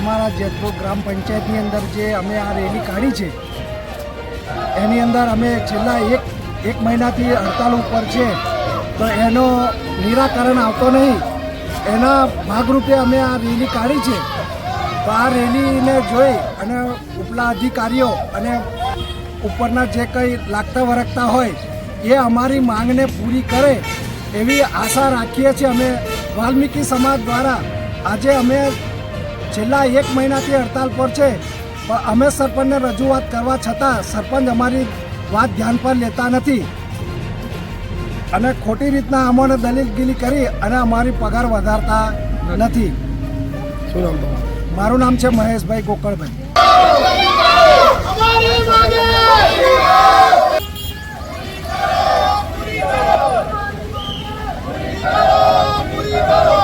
અમારા જેતપુર ગ્રામ પંચાયતની અંદર જે અમે આ રેલી કાઢી છે, એની અંદર અમે છેલ્લા એક એક મહિનાથી હડતાલ ઉપર છે. તો એનો નિરાકરણ આવતો નહીં. એના ભાગરૂપે અમે આ રેલી કાઢી છે. તો આ રેલીને જોઈ અને ઉપલા અધિકારીઓ અને ઉપરના જે કંઈ લાગતા વરગતા હોય, એ અમારી માંગને પૂરી કરે એવી આશા રાખીએ છીએ અમે. વાલ્મીકી સમાજ દ્વારા આજે અમે છેલ્લા એક મહિનાથી હડતાલ પર છે. પણ અમે સરપંચને રજૂઆત કરવા છતાં સરપંચ અમારી વાત ધ્યાન પર લેતા નથી. અને ખોટી રીતના અમને દલીલગીરી કરી અને અમારી પગાર વધારતા નથી. શું નામ મારું નામ છે મહેશભાઈ ગોકળભાઈ. Bravo!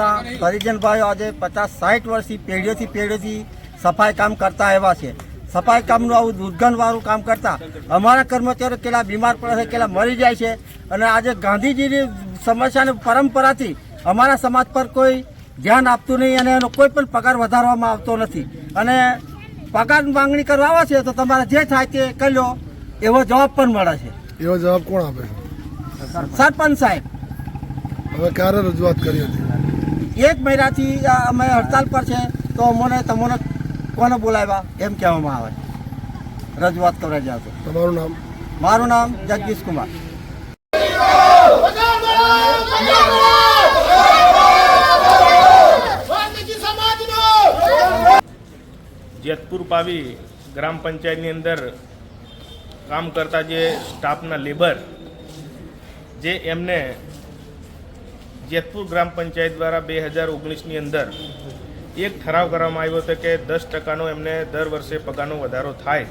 मांगे હરિજનભાઈઓ આજે પચાસ સાઠ વર્ષથી પેઢીઓથી પેઢીઓથી સફાઈ કામ કરતા આવ્યા છે. સફાઈ કામનું આવું દુર્ગંધવાળું કામ કરતા અમારા કર્મચારીઓ કેટલા બીમાર પડે છે કેટલા મરી જાય છે અને આજે ગાંધીજીની સમસ્યાની પરંપરાથી અમારા સમાજ પર કોઈ ધ્યાન આપતું નહીં અને એનો કોઈ પણ પગાર વધારવામાં આવતો નથી. અને પગાર માંગણી કરવા આવે છે તો તમારે જે થાય તે કરી લો એવો જવાબ પણ મળે છે. એવો જવાબ કોણ આપે? સરપંચ સાહેબ. હવે ક્યારે રજૂઆત કરી હતી? એક મહિનાથી અમે હડતાલ પર છે તો અમને તમને કોને બોલાવ્યા? એમ કહેવામાં આવે. રજૂઆત કરવા જાવ તો તમારું નામ? મારું નામ જગદીશ કુમાર. જેતપુર પાવી ગ્રામ પંચાયતની અંદર કામ કરતા જે સ્ટાફના લેબર જે એમને જેતપુર ગ્રામ પંચાયત દ્વારા બે હજાર ઓગણીસની અંદર એક ઠરાવ કરવામાં આવ્યો હતો કે દસ ટકાનો એમને દર વર્ષે પગારનો વધારો થાય.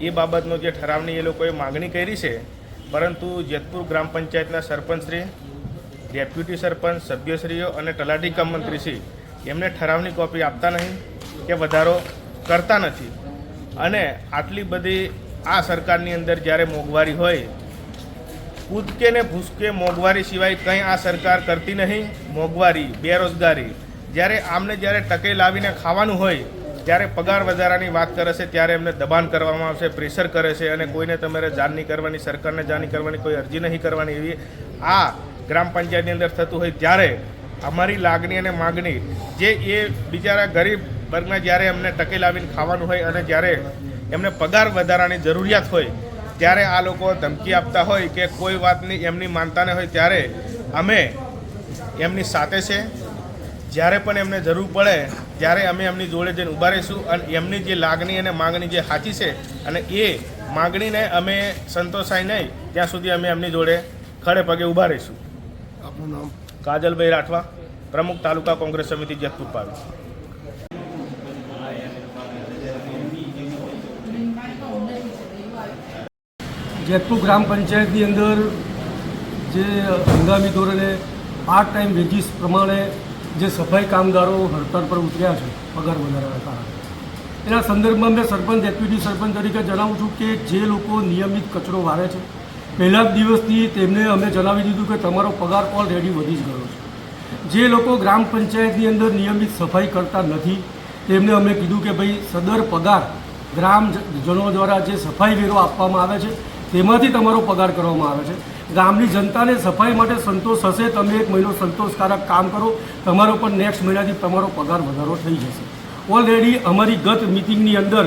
એ બાબતનો જે ઠરાવની એ લોકોએ માગણી કરી છે. પરંતુ જેતપુર ગ્રામ પંચાયતના સરપંચશ્રી, ડેપ્યુટી સરપંચ, સભ્યશ્રીઓ અને તલાટી કમ મંત્રીશ્રી એમને ઠરાવની કોપી આપતા નહીં કે વધારો કરતા નથી. અને આટલી બધી આ સરકારની અંદર જ્યારે મોંઘવારી હોય કૂદકે ને ભૂસકે મોંઘવારી સિવાય કંઈ આ સરકાર કરતી નહીં. મોંઘવારી, બેરોજગારી. જ્યારે આમને જ્યારે ટકે લાવીને ખાવાનું હોય ત્યારે પગાર વધારાની વાત કરે છે, ત્યારે એમને દબાણ કરવામાં આવશે, પ્રેશર કરે છે અને કોઈને તમારે જાણ નહીં કરવાની, સરકારને જાણ નહીં કરવાની કોઈ અરજી નહીં કરવાની એવી આ ગ્રામ પંચાયતની અંદર થતું હોય ત્યારે અમારી લાગણી અને માગણી જે એ બિચારા ગરીબ વર્ગના જ્યારે એમને ટકે લાવીને ખાવાનું હોય અને જ્યારે એમને પગાર વધારાની જરૂરિયાત હોય ત્યારે આ લોકો ધમકી આપતા હોય કે કોઈ વાતની એમની માનતા ન હોય ત્યારે અમે એમની સાથે છે. જ્યારે પણ એમને જરૂર પડે ત્યારે અમે એમની જોડે જઈને ઊભા રહીશું અને એમની જે લાગણી અને માગણી જે સાચી છે અને એ માગણીને અમે સંતોષાય નહીં ત્યાં સુધી અમે એમની જોડે ખડે પગે ઊભા રહીશું. આપનું નામ? કાજલભાઈ રાઠવા પ્રમુખ તાલુકા કોંગ્રેસ સમિતિ જેતપુર પાવી જેતપુર ગ્રામ પંચાયતની અંદર જે હંગામી ધોરણે પાર્ટ ટાઈમ વેજીસ પ્રમાણે જે સફાઈ કામદારો હડતાળ પર ઉતર્યા છે, પગાર વધારાના કારણે. એના સંદર્ભમાં મેં સરપંચ ડેપ્યુટી સરપંચ તરીકે જણાવું છું કે જે લોકો નિયમિત કચરો વારે છે, પહેલા જ દિવસથી તેમને અમે જણાવી દીધું કે તમારો પગાર ઓલરેડી વધી જ ગયો છે. જે લોકો ગ્રામ પંચાયતની અંદર નિયમિત સફાઈ કરતા નથી, તેમને અમે કીધું કે ભાઈ સદર પગાર ગ્રામજનો દ્વારા જે સફાઈ વેરો આપવામાં આવે છે તેમાંથી તમારો પગાર કરવામાં આવે છે. ગામની જનતાને સફાઈ માટે સંતોષ હશે, તમે એક મહિનો સંતોષકારક કામ કરો, તમારો પણ નેક્સ્ટ મહિનાથી તમારો પગાર વધારો થઈ જશે. ઓલરેડી અમારી ગત મિટિંગની અંદર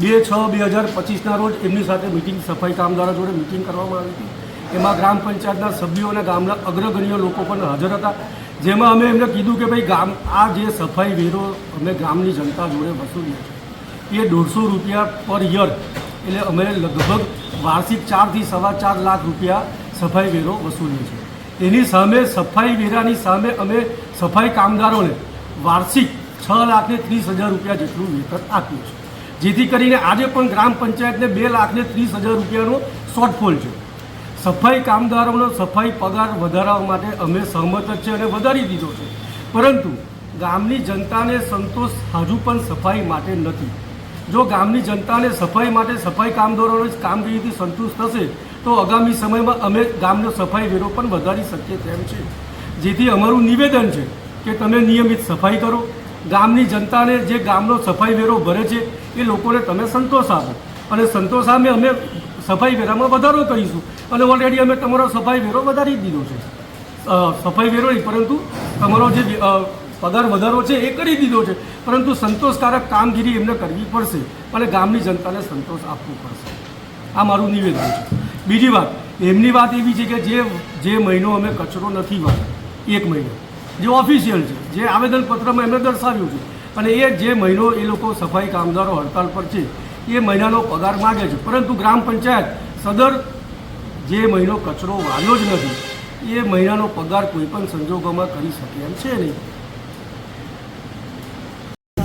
બે છ બે હજાર પચીસના રોજ એમની સાથે મિટિંગ સફાઈ કામદારો જોડે મિટિંગ કરવામાં આવી હતી. એમાં ગ્રામ પંચાયતના સભ્યો અને ગામના અગ્રગણ્ય લોકો પણ હાજર હતા. જેમાં અમે એમને કીધું કે ભાઈ ગામ, આ જે સફાઈ વેરો અમે ગામની જનતા જોડે વસૂલીએ છીએ. એ દોઢસો રૂપિયા પર યર એટલે અમે લગભગ વાર્ષિક ચારથી સવા ચાર લાખ રૂપિયા સફાઈ વેરો વસૂલીએ છીએ. તેની સામે સફાઈ વેરાની સામે અમે સફાઈ કામદારોને વાર્ષિક છ લાખને ત્રીસ હજાર રૂપિયા જેટલું વેતન આપ્યું છે. જેથી કરીને આજે પણ ગ્રામ પંચાયતને બે લાખને ત્રીસ હજાર રૂપિયાનો શોર્ટફોલ છે. સફાઈ કામદારોનો સફાઈ પગાર વધારવા માટે અમે સહમત જ છે અને વધારી દીધો છે. પરંતુ ગામની જનતાને સંતોષ હજુ પણ સફાઈ માટે નથી. જો ગામની જનતાને સફાઈ માટે સફાઈ કામદારોની કામગીરીથી સંતુષ્ટ થશે, તો આગામી સમયમાં અમે ગામનો સફાઈ વેરો પણ વધારી શકીએ તેમ છે. જેથી અમારું નિવેદન છે કે તમે નિયમિત સફાઈ કરો. ગામની જનતાને જે ગામનો સફાઈ વેરો ભરે છે, એ લોકોને તમે સંતોષ આપો. અને સંતોષ સામે અમે સફાઈ વેરામાં વધારો કરીશું. અને ઓલરેડી અમે તમારો સફાઈ વેરો વધારી દીધો છે. સફાઈ વેરો નહીં, પરંતુ તમારો જે પગાર વધારો છે, એ કરી દીધો છે. પરંતુ સંતોષકારક કામગીરી એમને કરવી પડશે અને ગામની જનતાને સંતોષ આપવો પડશે. આ મારું નિવેદન છે. બીજી વાત, એમની વાત એવી છે કે જે જે મહિનો અમે કચરો નથી વાળ્યો એક મહિનો, જે ઓફિશિયલ છે, જે આવેદનપત્રમાં એમને દર્શાવ્યું છે. અને એ જે મહિનો એ લોકો સફાઈ કામદારો હડતાલ પર છે, એ મહિનાનો પગાર માગે છે. પરંતુ ગ્રામ પંચાયત સદર જે મહિનો કચરો વાળ્યો જ નથી, એ મહિનાનો પગાર કોઈ પણ સંજોગોમાં કરી શકે એમ છે નહીં.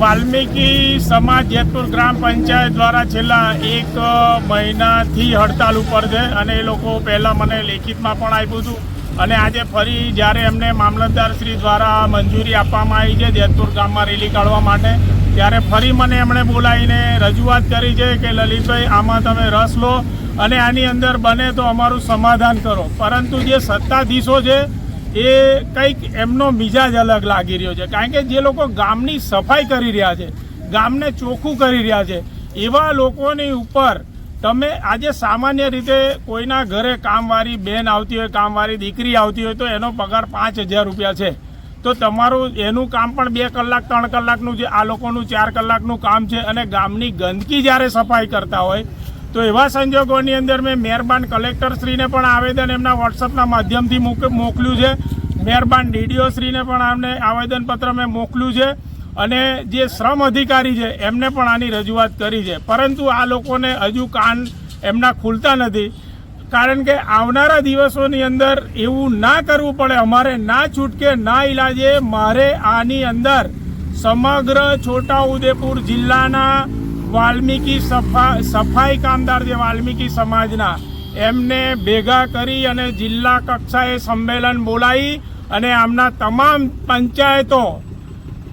વાલ્મીકી સમાજ જેતપુર ગ્રામ પંચાયત દ્વારા છેલ્લા એક મહિનાથી હડતાલ ઉપર છે અને એ લોકો પહેલાં મને લેખિતમાં પણ આપ્યું હતું. અને આજે ફરી જ્યારે એમને મામલતદાર શ્રી દ્વારા મંજૂરી આપવામાં આવી છે જેતપુર ગામમાં રેલી કાઢવા માટે, ત્યારે ફરી મને એમણે બોલાવીને રજૂઆત કરી છે કે, લલિતભાઈ, આમાં તમે રસ લો અને આની અંદર બને તો અમારું સમાધાન કરો. પરંતુ જે સત્તાધીશો છે એ કંઈક એમનો મિજાજ અલગ લાગી રહ્યો છે. કારણ કે જે લોકો ગામની સફાઈ કરી રહ્યા છે, ગામને ચોખ્ખું કરી રહ્યા છે, એવા લોકોની ઉપર તમે આજે સામાન્ય રીતે કોઈના ઘરે કામવાળી બેન આવતી હોય, કામવાળી દીકરી આવતી હોય, તો એનો પગાર પાંચ હજાર રૂપિયા છે. તો તમારું એનું કામ પણ બે કલાક, ત્રણ કલાકનું છે, આ લોકોનું ચાર કલાકનું કામ છે અને ગામની ગંદકી જ્યારે સફાઈ કરતા હોય તો એવા સંજોગોની અંદર મેં મહેરબાન કલેક્ટરશ્રીને પણ આવેદન એમના વોટ્સઅપના માધ્યમથી મોક- મોકલ્યું છે. મહેરબાન ડીડીઓશ્રીને પણ આમને આવેદનપત્ર મેં મોકલ્યું છે. અને જે શ્રમ અધિકારી છે, એમને પણ આની રજૂઆત કરી છે. પરંતુ આ લોકોને હજુ કાન એમના ખુલતા નથી. કારણ કે આવનારા દિવસોની અંદર એવું ના કરવું પડે, અમારે ના છૂટકે, ના ઈલાજે મારે આની અંદર સમગ્ર છોટાઉદેપુર જિલ્લાના વાલ્મીકી સફા, સફાઈ કામદાર જે વાલ્મીકી સમાજના, એમને ભેગા કરી અને જિલ્લા કક્ષાએ સંમેલન બોલાવી અને આમના તમામ પંચાયતો,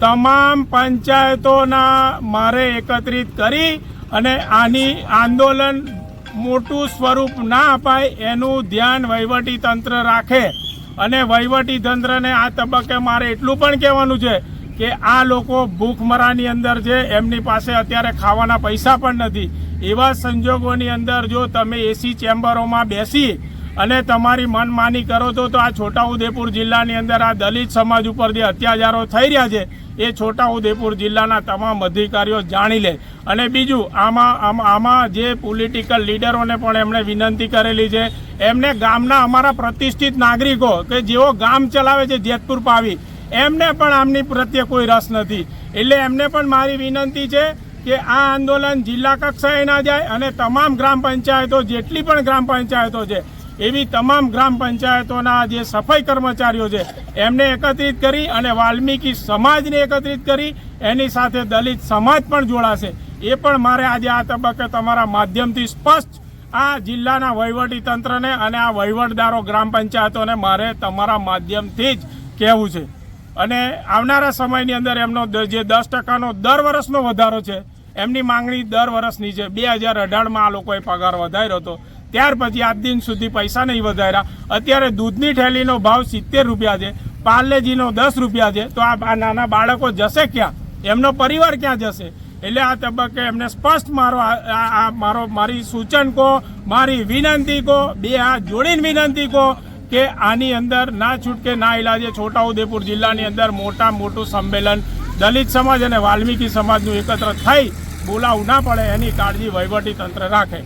તમામ પંચાયતોના મારે એકત્રિત કરી અને આની આંદોલન મોટું સ્વરૂપ ના અપાય એનું ધ્યાન વહીવટી તંત્ર રાખે. અને વહીવટી તંત્રને આ તબક્કે મારે એટલું પણ કહેવાનું છે કે આ લોકો ભૂખમરાની અંદર છે, એમની પાસે અત્યારે ખાવાના પૈસા પણ નથી. એવા સંજોગોની અંદર જો તમે એસી ચેમ્બરોમાં બેસી અને તમારી મનમાની કરો તો આ છોટાઉદેપુર જિલ્લાની અંદર આ દલિત સમાજ ઉપર જે અત્યાચારો થઈ રહ્યા છે, એ છોટાઉદેપુર જિલ્લાના તમામ અધિકારીઓ જાણી લે. અને બીજું, આમ- આમાં જે પોલિટિકલ લીડરોને પણ એમણે વિનંતી કરેલી છે, એમને ગામના અમારા પ્રતિષ્ઠિત નાગરિકો કે જેઓ ગામ ચલાવે છે જેતપુર પાવી એમને પણ આમની પ્રત્યે કોઈ રસ નથી. એટલે એમને પણ મારી વિનંતી છે કે આ આંદોલન જિલ્લા કક્ષાએ ના જાય અને તમામ ગ્રામ પંચાયતો જેટલી પણ ગ્રામ પંચાયતો છે, એવી તમામ ગ્રામ પંચાયતોના જે સફાઈ કર્મચારીઓ છે, એમને એકત્રિત કરી અને વાલ્મીકી સમાજને એકત્રિત કરી એની સાથે દલિત સમાજ પણ જોડાશે. એ પણ મારે આજે આ તબક્કે તમારા માધ્યમથી સ્પષ્ટ આ જિલ્લાના વહીવટી તંત્રને અને આ વહીવટદારો ગ્રામ પંચાયતોને મારે તમારા માધ્યમથી જ કહેવું છે. અને આવનારા સમયની અંદર એમનો જે દસ ટકાનો દર વર્ષનો વધારો છે, એમની માંગણી દર વર્ષની છે. બે હજાર અઢારમાં આ લોકોએ પગાર વધાર્યો હતો. ત્યાર પછી આજ દિન સુધી પૈસા નહીં વધાર્યા. અત્યારે દૂધની થેલીનો ભાવ સિત્તેર રૂપિયા છે, પાર્લેજીનો દસ રૂપિયા છે. તો આ નાના બાળકો જશે ક્યાં? એમનો પરિવાર ક્યાં જશે? એટલે આ તબક્કે એમને સ્પષ્ટ મારો આ મારો મારી સૂચન કહો, મારી વિનંતી કહો, બે હાથ જોડીને વિનંતી કહો કે આની અંદર ના છૂટકે ના ઇલાજે છોટાઉદેપુર જિલ્લાની અંદર મોટા મોટું સંમેલન દલિત સમાજ અને વાલ્મીકી સમાજનું એકત્ર થઈ બોલાવું ના પડે એની કાળજી વહીવટી તંત્ર રાખે.